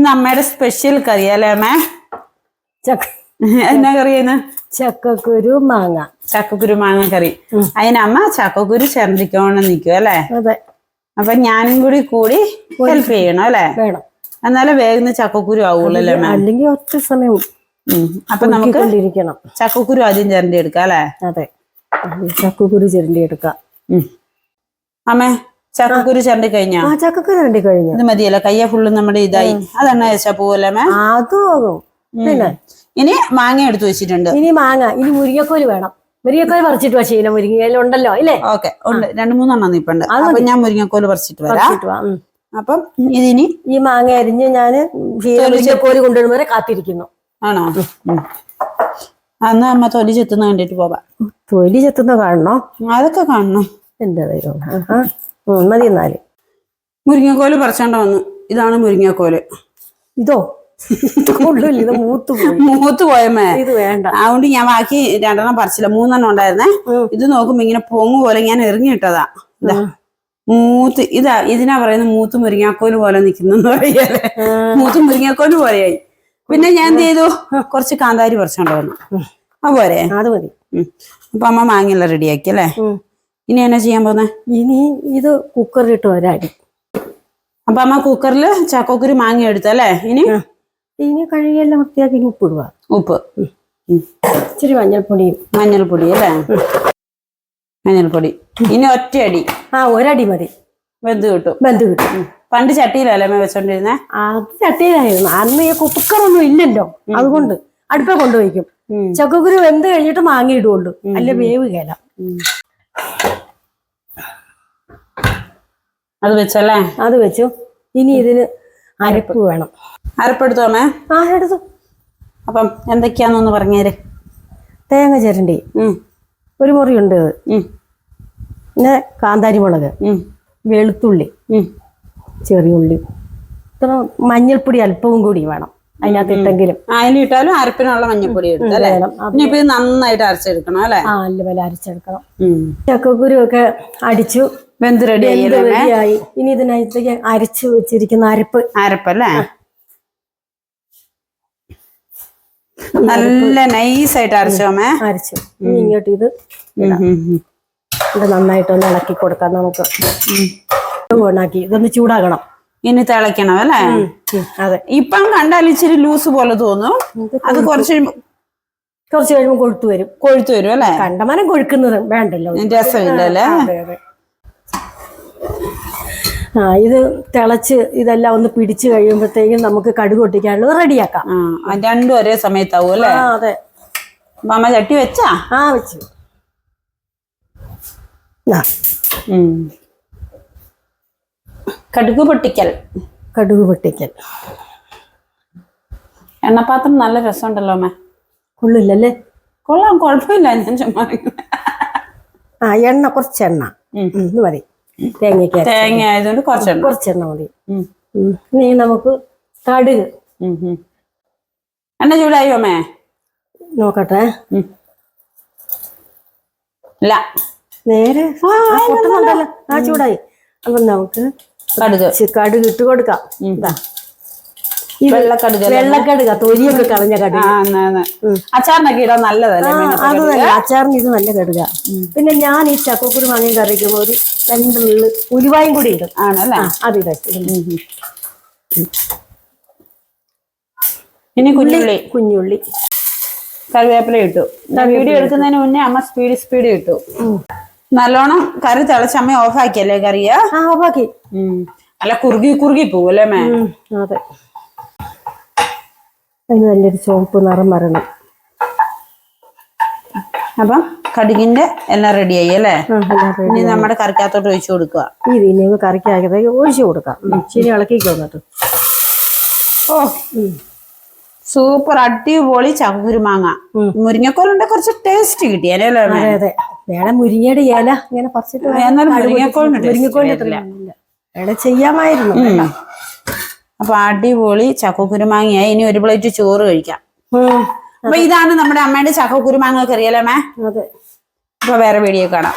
ഇന്ന് അമ്മയുടെ സ്പെഷ്യൽ കറി അല്ലേ അമ്മേ? ചക്ക എന്നാ കറിയെന്ന് ചക്കക്കുരു മാങ്ങ. ചക്കക്കുരു മാങ്ങ കറി. അതിനമ്മ ചക്കക്കുരു ചിരണ്ടിക്കോണ്ട് നിൽക്കും അല്ലേ? അപ്പൊ ഞാനും കൂടി കൂടി ഹെൽപ്പ് ചെയ്യണം അല്ലേ? എന്നാലേ വേഗം ചക്കക്കുരു ആവുള്ളല്ലേ അമ്മ? അല്ലെങ്കിൽ ഒറ്റ സമയം ഉം. അപ്പൊ നമുക്ക് ചക്കക്കുരു ആദ്യം ചിരണ്ടി എടുക്കാം അല്ലേ? അതെ. ചക്കക്കുരു ചിരണ്ടി എടുക്കാം അമ്മേ ചക്കക്കുരു ചിരണ്ടി കഴിഞ്ഞാ? ആ ചക്കക്കുരു ചിരണ്ടി കഴിഞ്ഞു. ഇത് മതിയല്ലോ കയ്യ ഫുള്ള് നമ്മുടെ ഇതായി. അതെണ്ണ വെച്ചാ പോവല്ലേ അമ്മേ അതും പിന്നെ? ഇനി മാങ്ങ എടുത്തു വെച്ചിട്ടുണ്ട്. ഇനി മാങ്ങ ഇനി മുരിങ്ങക്കോൽ വേണം. മുരിങ്ങക്കോൽ പറിച്ചിട്ട് വാ ശീലം മുരിങ്ങയില ഉണ്ടല്ലോ ഇല്ലേ? ഓക്കെ ഉണ്ട്. രണ്ട് മൂന്നെണ്ണം നിപ്പുണ്ട് അപ്പൊ ഞാൻ മുരിങ്ങക്കോൽ പറിച്ചിട്ട് വരാം. അപ്പം ഇതിനി ഈ മാങ്ങ അരിഞ്ഞ് ഞാൻ മുരിങ്ങക്കോൽ കൊണ്ടുവരുന്നവരെ കാത്തിരിക്കുന്നു. ആണോ. അന്ന് അമ്മ തൊലി ചെത്തുന്ന കണ്ടിട്ട് പോവാ. തൊലി ചെത്തുന്ന കാണണോ? അതൊക്കെ കാണണം. എന്താ ദൈവം മതി എന്നാൽ. മുരിങ്ങക്കോൽ പറിച്ചോണ്ട് വന്നു. ഇതാണ് മുരിങ്ങക്കോൽ. ഇതോ? കൊള്ളില്ല ഇത് മൂത്ത് മൂത്ത് പോയമ്മേ. ഇത് വേണ്ട. അതുകൊണ്ട് ഞാൻ ബാക്കി രണ്ടെണ്ണം പറിച്ചില്ല. മൂന്നെണ്ണം ഉണ്ടായിരുന്നേ. ഇത് നോക്കുമ്പോ ഇങ്ങനെ പൊങ്ങ് പോലെ ഞാൻ എറിഞ്ഞിട്ടതാ. ഇതാ. മൂത്ത് ഇതാ ഇതിനാ പറയുന്നത് മൂത്ത് മുരിങ്ങാക്കോൽ പോലെ നിക്കുന്ന പറയല്ലേ? മൂത്ത് മുരിങ്ങാക്കോൽ പോലെയായി. പിന്നെ ഞാൻ എന്ത് ചെയ്തു? കുറച്ച് കാന്താരി പറിച്ചോണ്ട് വന്നു. ആ പോരെ. അത് മതി. അപ്പൊ അമ്മ മാങ്ങയെല്ലാം റെഡിയാക്കി അല്ലേ. ഇനി എന്നാ ചെയ്യാൻ പോന്നെ? ഇനി ഇത് കുക്കറിലിട്ട് വരാടി അപ്പൊ അമ്മ കുക്കറിൽ ചക്കക്കുരു മാങ്ങ എടുത്തല്ലേ ഇനി. ഇനി കഴുകിയെല്ലാം വൃത്തിയാക്കി ഉപ്പ്. ഇടുക ഉപ്പ് ഇച്ചിരി മഞ്ഞൾപ്പൊടിയും മഞ്ഞൾപ്പൊടി അല്ലേ? മഞ്ഞൾപ്പൊടി. ഇനി ഒറ്റയടി. ആ ഒരടി മതി. ബന്ധു കിട്ടും. ബന്ധു കിട്ടും. പണ്ട് ചട്ടിയിലല്ലേ അമ്മ വെച്ചോണ്ടിരുന്നേ? അത് ചട്ടിയിലായിരുന്നു. അന്ന് ഈ കുക്കറൊന്നും ഇല്ലല്ലോ. അതുകൊണ്ട് അടുപ്പ കൊണ്ടുപോയിക്കും. ചക്കക്കുരു വെന്ത് കഴിഞ്ഞിട്ട് മാങ്ങ ഇടുള്ളൂ അല്ല വേവ് കേല. അത് വെച്ചല്ലേ? അത് വെച്ചു. ഇനി ഇതിന് അരപ്പ് വേണം. അരപ്പെടുത്തോണേ ആ എടുത്തു. അപ്പം എന്തൊക്കെയാന്നൊന്ന് പറഞ്ഞേര്. തേങ്ങ ചിരണ്ടി. ഒരു മുറിയുണ്ട് ഉണ്ട് ഉം. പിന്നെ കാന്താരി മുളക്. വെളുത്തുള്ളി. ചെറിയ ഉള്ളി. ഇത്ര മഞ്ഞൾപ്പൊടി അല്പവും കൂടി വേണം. അതിനകത്ത് ഇട്ടെങ്കിലും അതിലിട്ടാലും അരപ്പിനുള്ള മഞ്ഞൾപ്പൊടി വേണം. ഇനിയിപ്പോ നന്നായിട്ട് അരച്ചെടുക്കണം അല്ലേ? ആ അല്ല അരച്ചെടുക്കണം. ചക്കക്കുരു ഒക്കെ അടിച്ചു. വെന്ത് റെഡി ആയി. റെഡിയായി ഇനി ഇതിനകത്തേക്ക് അരച്ചു വെച്ചിരിക്കുന്ന അരപ്പ്. അരപ്പല്ലേ? നല്ല നൈസായിട്ട് അരച്ചോമേ അരച്ചു ഇങ്ങോട്ട് ഇത്. ഇത് നന്നായിട്ടൊന്ന് ഇളക്കി കൊടുക്കാം നമുക്ക്. ഓണാക്കി. ഇതൊന്ന് ചൂടാകണം. ഇനി തിളയ്ക്കണം അല്ലേ? അതെ. ഇപ്പം കണ്ടാൽ ഇച്ചിരി ലൂസ് പോലെ തോന്നും. അത് കുറച്ച് കുറച്ച് കഴിയുമ്പോൾ കൊഴുത്തു വരും. കൊഴുത്തു വരും അല്ലേ? കണ്ടമാനം കൊഴുക്കുന്നത് വേണ്ടല്ലോ. രസമില്ല അല്ലേ ആ ഇത് തിളച്ച് ഇതെല്ലാം ഒന്ന് പിടിച്ചു കഴിയുമ്പോഴത്തേക്കും നമുക്ക് കടുക് പൊട്ടിക്കാനുള്ളത് റെഡിയാക്കാം. രണ്ടും ഒരേ സമയത്താവും അല്ലേ? അതെ. മാമ ചട്ടി വെച്ചാ? ആ വെച്ചു. കടുക് പൊട്ടിക്കൽ. കടുക് പൊട്ടിക്കൽ. എണ്ണപ്പാത്രം നല്ല രസമുണ്ടല്ലോ അമ്മ. കൊള്ളില്ലല്ലേ? കൊള്ളാം കുഴപ്പമില്ല ഞാൻ ചുമ്മാ. ആ എണ്ണ കുറച്ച് എണ്ണ. ഇത് മതി. തേങ്ങയ്ക്ക് തേങ്ങ ആയതുകൊണ്ട് കുറച്ചെണ്ണ. കുറച്ചെണ്ണ മതി. ഇനി നമുക്ക് കടുക്. എണ്ണ ചൂടായോ അമ്മേ? നോക്കട്ടെ. ഇല്ല. നേരെ ആ, പൊട്ടുന്നുണ്ടല്ലോ. ആ ചൂടായി. അപ്പൊ നമുക്ക് കടുക്. കടുക് ഇട്ട് കൊടുക്കാം. വെള്ളക്കടുക്? വെള്ളക്കടുക. തൊലിയൊക്കെ കളഞ്ഞ കടുക. അച്ചാറിനൊക്കെ ഇടാൻ നല്ലതല്ലേ അത് നല്ല അച്ചാറിന് ഇത് നല്ല കടുക. പിന്നെ ഞാൻ ഈ ചക്കക്കുരു വാങ്ങി കറിക്കുമ്പോൾ ഒരു രണ്ട് ഉരുവായും ഉലുവായും കൂടി ഇടും. ആണല്ലേ അത് ഇടും. ഇനി കുഞ്ഞുള്ളി. കുഞ്ഞുള്ളി. കറിവേപ്പില ഇട്ടു. വീഡിയോ എടുക്കുന്നതിന് മുന്നേ അമ്മ സ്പീഡ് സ്പീഡ് ഇട്ടു. നല്ലോണം കറി തിളച്ച അമ്മ ഓഫാക്കിയല്ലേ കറിയ? ആ ആക്കി അല്ല കുറുകി കുറുകി പോവല്ലേ മേ അതെ. അതിന് നല്ലൊരു ചുവപ്പ് നിറം വരണം. അപ്പം കടുകിന്റെ എല്ലാം റെഡിയായി അല്ലേ? ഇനി നമ്മുടെ കറിക്കകത്തോട്ട് ഒഴിച്ചു കൊടുക്കുക. ഇത് ഇനി കറിക്കാക്കത്തേക്ക് ഒഴിച്ചു കൊടുക്കാം. ഇച്ചിരി ഇളക്കി ഇളക്കിക്കോ എന്നിട്ട്. ഓ സൂപ്പർ അടിപൊളി ചങ്കുരു മാങ്ങ മുരിങ്ങക്കോലുണ്ട് കുറച്ച് ടേസ്റ്റ് കിട്ടി. അല്ലേ അതെ അതെ. വേണം മുരിങ്ങയുടെ ഇല. ഇങ്ങനെ പറിച്ചിട്ട് എന്നാലും. വേണേ ചെയ്യാമായിരുന്നു. അപ്പൊ അടിപൊളി ചക്കക്കുരുമാങ്ങയായി ഇനി ഒരു പ്ലേറ്റ് ചോറ് കഴിക്കാം. അപ്പൊ ഇതാണ് നമ്മുടെ അമ്മയുടെ ചക്കക്കുരുമാങ്ങ മാങ്ങ അല്ലേ മേ അതെ. അപ്പൊ വേറെ വീഡിയോ കാണാം.